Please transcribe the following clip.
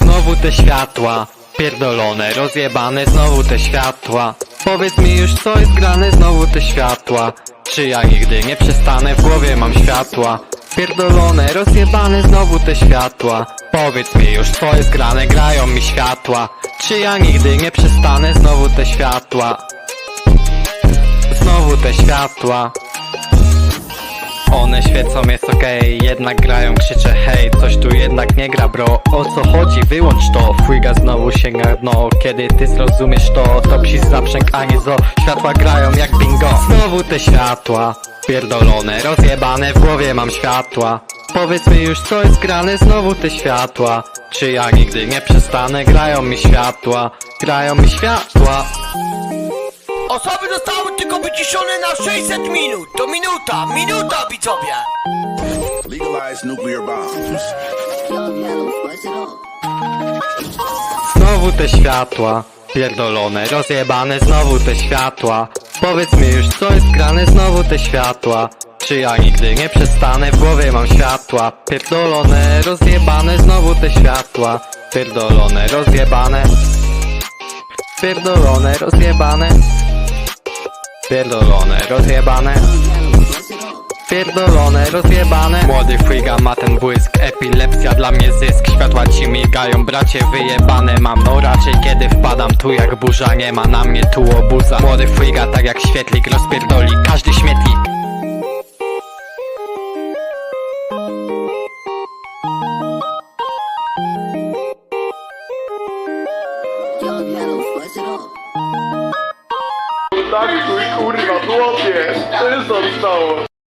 Znowu te światła, pierdolone, rozjebane, znowu te światła. Powiedz mi już co jest grane, znowu te światła. Czy ja nigdy nie przestanę, w głowie mam światła. Pierdolone, rozjebane, znowu te światła. Powiedz mi już co jest grane, grają mi światła. Czy ja nigdy nie przestanę, znowu te światła? Znowu te światła. One świecą, jest okej, jednak grają, krzyczę hej Coś tu jednak nie gra bro, o co chodzi, wyłącz to. Fujga znowu sięga dno, kiedy ty zrozumiesz to To psi zaprzęg, a nie zo, światła grają jak bingo. Znowu te światła, pierdolone, rozjebane, w głowie mam światła Powiedz mi już co jest grane, znowu te światła Czy ja nigdy nie przestanę, grają mi światła Grają mi światła Osoby zostały tylko wyciszone na 600 minut. To minuta, minuta widzowie. Legalize nuclear bombs. Znowu te światła Pierdolone, rozjebane, znowu te światła Powiedz mi już co jest grane, znowu te światła? Czy ja nigdy nie przestanę, w głowie mam światła? Pierdolone, rozjebane, znowu te światła. Pierdolone, rozjebane. Pierdolone, rozjebane. Pierdolone, rozjebane. Pierdolone, rozjebane. Młody friga ma ten błysk. Epilepsja dla mnie zysk. Światła ci migają, bracie wyjebane. Mam no raczej kiedy wpadam tu jak burza Nie ma. Na mnie tu obuza. Młody friga tak jak świetlik Rozpierdoli każdy śmietnik. Young Yellow, flex it up. Tak, kurwa, chłopie, co zostało?